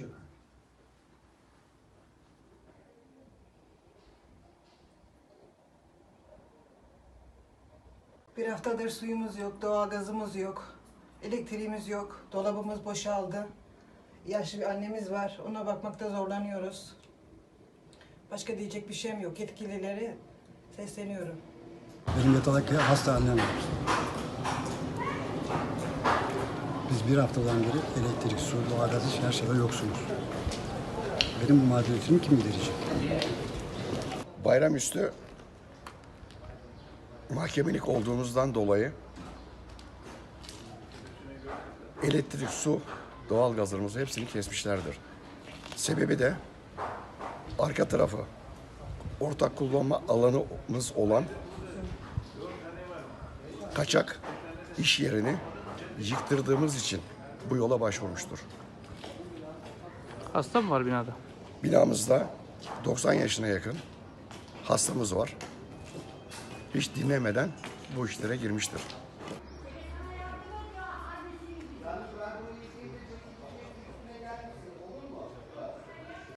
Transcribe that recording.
Şöyle. Bir haftadır suyumuz yok, doğalgazımız yok, elektriğimiz yok, dolabımız boşaldı. Yaşlı bir annemiz var, ona bakmakta zorlanıyoruz. Başka diyecek bir şeyim yok. Yetkilileri sesleniyorum. Benim yatağdaki hasta annem var. Biz bir haftadan beri elektrik, su, doğalgaz her şeyden yoksunuz. Benim bu mağduriyetimi kim giderecek? Bayramüstü mahkemelik olduğumuzdan dolayı elektrik, su, doğal gazlarımızı hepsini kesmişlerdir. Sebebi de arka tarafı ortak kullanma alanımız olan kaçak iş yerini yıktırdığımız için bu yola başvurmuştur. Hasta mı var binada? Binamızda 90 yaşına yakın hastamız var. Hiç dinlemeden bu işlere girmiştir.